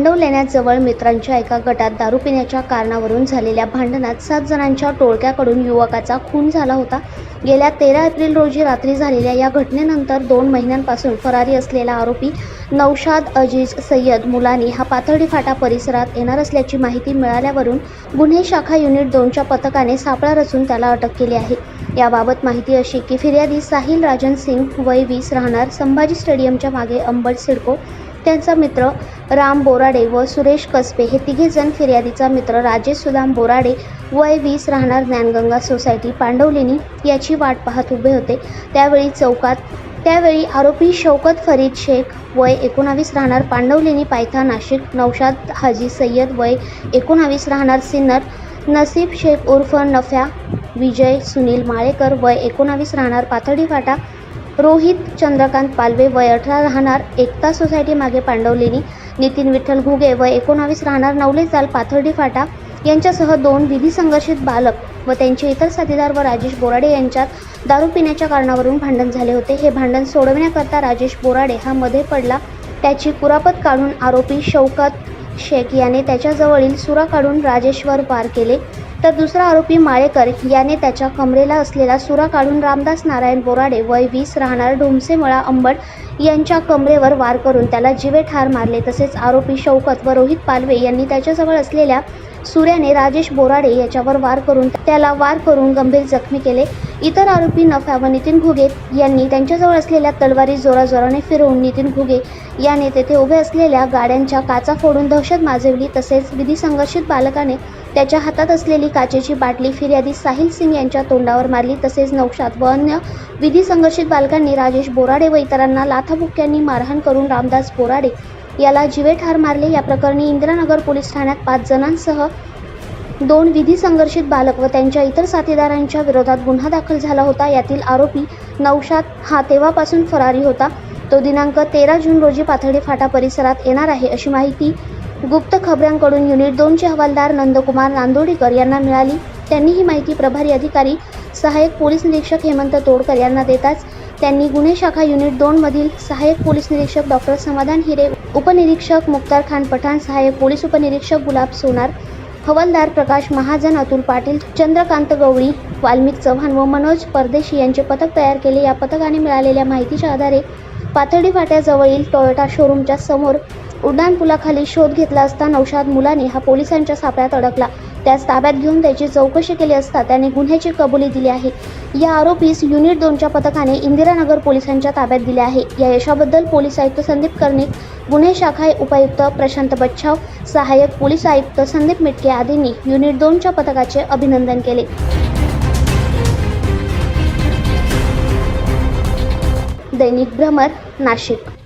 पांडवलेण्याजवळ मित्रांच्या एका गटात दारू पिण्याच्या कारणावरून झालेल्या भांडणात सात जणांच्या टोळक्याकडून युवकाचा खून झाला होता. गेल्या तेरा एप्रिल रोजी रात्री झालेल्या या घटनेनंतर दोन महिन्यांपासून फरारी असलेला आरोपी नौशाद अजीज सय्यद मुलानी हा पाथर्डी फाटा परिसरात येणार असल्याची माहिती मिळाल्यावरून गुन्हे शाखा युनिट दोनच्या पथकाने सापळा रचून त्याला अटक केली आहे. याबाबत माहिती अशी की फिर्यादी साहिल राजन सिंग वय वीस राहणार संभाजी स्टेडियमच्या मागे अंबड सिडको त्यांचा मित्र राम बोराडे व सुरेश कसबे हे तिघेजण फिर्यादीचा मित्र राजेश सुदाम बोराडे वय वीस राहणार ज्ञानगंगा सोसायटी पांडवलेनी याची वाट पाहत उभे होते. त्यावेळी चौकात त्यावेळी आरोपी शौकत फरीद शेख वय एकोणावीस राहणार पांडवलेनी पायथा नाशिक नौशाद हाजी सय्यद वय एकोणावीस राहणार सिन्नर नसीब शेख उर्फ नफ्या विजय सुनील माळेकर वय एकोणावीस राहणार पाथर्डी फाटा रोहित चंद्रकांत पालवे वय अठरा राहणार. एकता सोसायटी मागे पांडवलेनी नितीन विठ्ठल घुगे वय एकोणावीस राहणार. नवले चाल पाथर्डी फाटा यांच्यासह दोन विधी संघर्षित बालक व त्यांचे इतर साथीदार व राजेश बोराडे यांच्यात दारू पिण्याच्या कारणावरून भांडण झाले होते. हे भांडण सोडविण्याकरता राजेश बोराडे हा मध्ये पडला. त्याची कुरापत काढून आरोपी शौकत शेख याने त्याच्याजवळील सुरा काढून राजेश्वर वार केले. तर दुसरा आरोपी माळेकर याने त्याच्या कमरेला असलेला सुरा काढून रामदास नारायण बोराडे वय वीस राहणार ढोमसेमळा अंबड यांच्या कमरेवर वार करून त्याला जिवे ठार मारले. तसेच आरोपी शौकत व रोहित पालवे यांनी त्याच्याजवळ असलेल्या सूर्याने राजेश बोराडे याच्यावर वार करून त्याला वार करून गंभीर जखमी केले. इतर आरोपी नफा व नितीन घुगे यांनी त्यांच्याजवळ असलेल्या तलवारी जोराजोराने फिरवून नितीन घुगे याने तेथे उभे असलेल्या गाड्यांच्या काचा फोडून दहशत माजवली तसेच विधी संघर्षित बालकाने त्याच्या हातात असलेली काचेची बाटली फिर्यादी साहिल सिंग यांच्या तोंडावर मारली तसेच नौशाद व अन्य विधी संघर्षित बालकांनी राजेश बोराडे व इतरांना लाथाबुक्क्यांनी मारहाण करून रामदास बोराडे याला जीवे ठार मारले. या प्रकरणी इंदिरानगर पोलीस ठाण्यात पाच जणांसह दोन विधी संघर्षित बालक व त्यांच्या इतर साथीदारांच्या विरोधात गुन्हा दाखल झाला होता. यातील आरोपी नौशाद हा तेव्हापासून फरारी होता. तो दिनांक तेरा जून रोजी पाथर्डी फाटा परिसरात येणार आहे अशी माहिती गुप्त खबऱ्यांकडून युनिट दोनचे हवालदार नंदकुमार नांदोडीकर यांना मिळाली. त्यांनी ही माहिती प्रभारी अधिकारी सहाय्यक पोलीस निरीक्षक हेमंत तोडकर यांना देताच त्यांनी गुन्हे शाखा युनिट दोनमधील सहाय्यक पोलीस निरीक्षक डॉक्टर समाधान हिरे उपनिरीक्षक मुक्तार खान पठाण सहाय्यक पोलीस उपनिरीक्षक गुलाब सोनार हवालदार प्रकाश महाजन अतुल पाटील चंद्रकांत गवळी वाल्मिक चव्हाण व मनोज परदेशी यांचे पथक तयार केले. या पथकाने मिळालेल्या माहितीच्या आधारे पाथर्डी फाट्याजवळील टोयोटा शोरूमच्या समोर उड्डाणपुलाखाली शोध घेतला असता नौशाद मुलाने हा पोलिसांच्या सापळ्यात अडकला. त्यास ताब्यात घेऊन त्याची चौकशी केली असता त्याने गुन्ह्याची कबुली दिली आहे. या आरोपीस युनिट दोनच्या पथकाने इंदिरानगर पोलिसांच्या ताब्यात दिले आहे. या यशाबद्दल पोलीस आयुक्त संदीप कर्णिक गुन्हे शाखा उपायुक्त प्रशांत बच्छाव सहाय्यक पोलीस आयुक्त संदीप मिटके आदींनी युनिट दोनच्या पथकाचे अभिनंदन केले. दैनिक भ्रमर नाशिक.